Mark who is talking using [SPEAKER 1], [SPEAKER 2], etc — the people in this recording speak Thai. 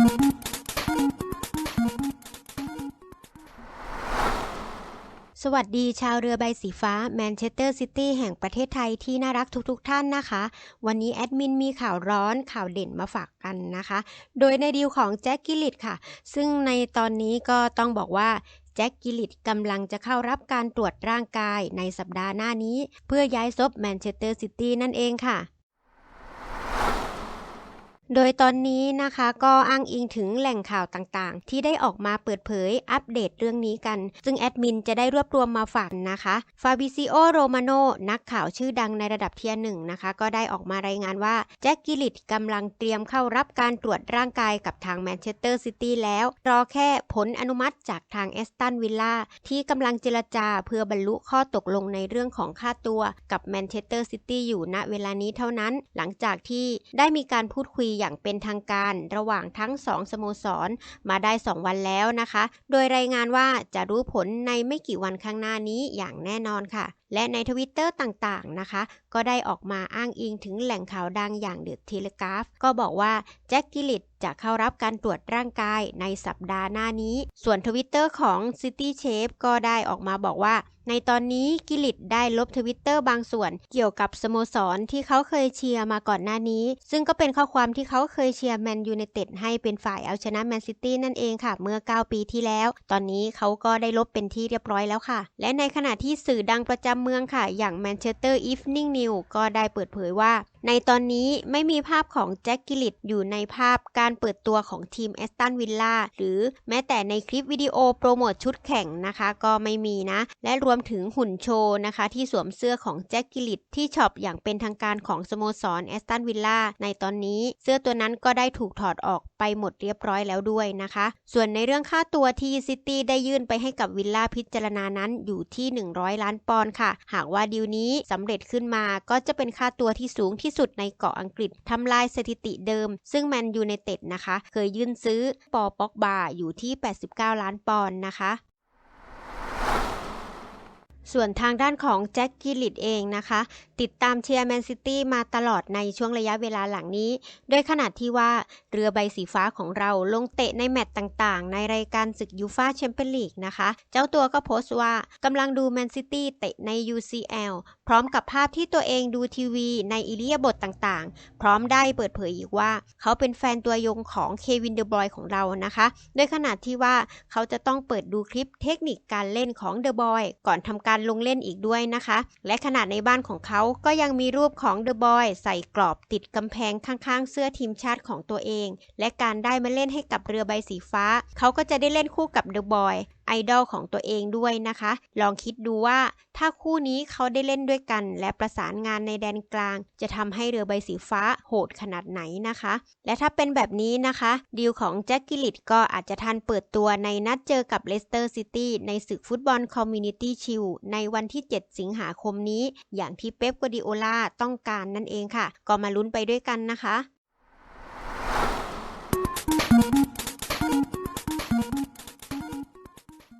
[SPEAKER 1] สวัสดีชาวเรือใบสีฟ้าแมนเชสเตอร์ซิตี้แห่งประเทศไทยที่น่ารักทุกๆทท่านนะคะ วันนี้แอดมินมีข่าวร้อนข่าวเด่นมาฝากกันนะคะ โดยในดีลของแจ็คกิลิตค่ะ ซึ่งในตอนนี้ก็ต้องบอกว่าแจ็คกิลิตกำลังจะเข้ารับการตรวจร่างกายในสัปดาห์หน้านี้ เพื่อย้ายซบแมนเชสเตอร์ซิตี้นั่นเองค่ะ โดยตอนนี้นะคะก็อ้างอิงถึงแหล่งข่าวต่างๆ ที่ได้ออกมาเปิดเผยอัปเดตเรื่องนี้กัน ซึ่งแอดมินจะได้รวบรวมมาฝากนะคะฟาบิซิโอโรมาโนนักข่าวชื่อดังในระดับเทียร์หนึ่งนะคะ ก็ได้ออกมารายงานว่า แจ็คกิลิตกำลังเตรียมเข้ารับการตรวจร่างกายกับทางแมนเชสเตอร์ซิตี้แล้ว รอแค่ผลอนุมัติจากทางเอสตันวิลล่าที่กำลังเจรจาเพื่อบรรลุข้อตกลงในเรื่องของค่าตัวกับแมนเชสเตอร์ซิตี้อยู่ณเวลานี้เท่านั้น หลังจากที่ได้มีการพูดคุยอย่างเป็นทางการ ระหว่างทั้ง 2 สโมสร มาได้ 2 วันแล้วนะคะ โดยรายงานว่าจะรู้ผลในไม่กี่วันข้างหน้านี้อย่างแน่นอนค่ะ และในทวิตเตอร์ต่างๆนะคะ ก็ได้ออกมาอ้างอิงถึงแหล่งข่าวดังอย่างเดอะเทเลกราฟก็บอกว่าแจ็คกิลิต จะเข้ารับการตรวจร่างกายในสัปดาห์หน้านี้ ส่วนทวิตเตอร์ของ City Chef ก็ได้ออกมาบอกว่า ในตอนนี้กิลิตได้ลบทวิตเตอร์บางส่วน เกี่ยวกับสโมสรที่เขาเคยเชียร์มาก่อนหน้านี้ ซึ่งก็เป็นข้อความที่เขาเคยเชียร์แมนยูไนเต็ดให้เป็นฝ่ายเอาชนะแมนซิตี้นั่นเองค่ะ เมื่อ 9 ปีที่แล้ว ตอนนี้เขาก็ได้ลบเป็นที่เรียบร้อยแล้วค่ะ และในขณะที่สื่อดังประจำเมืองค่ะ อย่าง Manchester Evening News ก็ได้เปิดเผยว่าในตอนนี้ไม่มีภาพของแจ็คกิลิตอยู่ในภาพการเปิดตัวของทีมแอสตันวิลล่าหรือแม้แต่ในคลิปวิดีโอโปรโมทชุดแข่งนะคะ ก็ไม่มีนะ และรวมถึงหุ่นโชว์นะคะ ที่สวมเสื้อของแจ็คกิลิตที่ช็อปอย่างเป็นทางการของสโมสรแอสตันวิลล่าในตอนนี้เสื้อตัวนั้นก็ได้ถูกถอดออกไปหมดเรียบร้อยแล้วด้วยนะคะ ส่วนในเรื่องค่าตัวที่ซิตี้ได้ยื่นไปให้กับวิลล่าพิจารณานั้นอยู่ที่ 100 ล้านปอนด์ค่ะ หากว่าดีลนี้สำเร็จขึ้นมาก็จะเป็นค่าตัวที่สูงที่สุดในเกาะอังกฤษทำลายสถิติเดิม ซึ่งแมนยูในเต็ดนะคะ เคยยื่นซื้อปอป็อกบาอยู่ที่ 89 ล้านปอนด์นะคะ ส่วนทางด้านของแจ็คกิลิตเองนะคะ ติดตามเชียร์แมนซิตี้มาตลอดในช่วงระยะเวลาหลังนี้ โดยขนาดที่ว่าเรือใบสีฟ้าของเราลงเตะในแมตต์ต่างๆ ในรายการศึกยูฟาแชมเปี้ยนลีกนะคะ เจ้าตัวก็โพสต์ว่ากำลังดูแมนซิตี้เตะใน UCL พร้อมกับภาพที่ตัวเองดูทีวีในอิเลียบทต่างๆ พร้อมได้เปิดเผยอีกว่า เขาเป็นแฟนตัวยงของเควินเดอะบอยของเรานะคะ โดยขนาดที่ว่าเขาจะต้องเปิดดูคลิปเทคนิคการเล่นของเดอะบอยก่อนทำการลงเล่นอีกด้วยนะคะ และขนาดในบ้านของเขาก็ยังมีรูปของเดอะบอยใส่กรอบติดกำแพงข้างๆ เสื้อทีมชาติของตัวเอง และการได้มาเล่นให้กับเรือใบสีฟ้า เขาก็จะได้เล่นคู่กับเดอะบอย ไอดอลของตัวเองด้วยนะคะ ลองคิดดูว่าถ้าคู่นี้เขาได้เล่นด้วยกัน และประสานงานในแดนกลาง จะทำให้เรือใบสีฟ้าโหดขนาดไหนนะคะ และถ้าเป็นแบบนี้นะคะ ดีลของแจ็คกิลิตก็อาจจะทันเปิดตัวในนัดเจอกับเลสเตอร์ซิตี้ในศึกฟุตบอลคอมมูนิตี้ชิลในวันที่ 7 สิงหาคมนี้ อย่างที่เป๊ปกัดิโอลาต้องการนั่นเองค่ะ ก็มาลุ้นไปด้วยกันนะคะ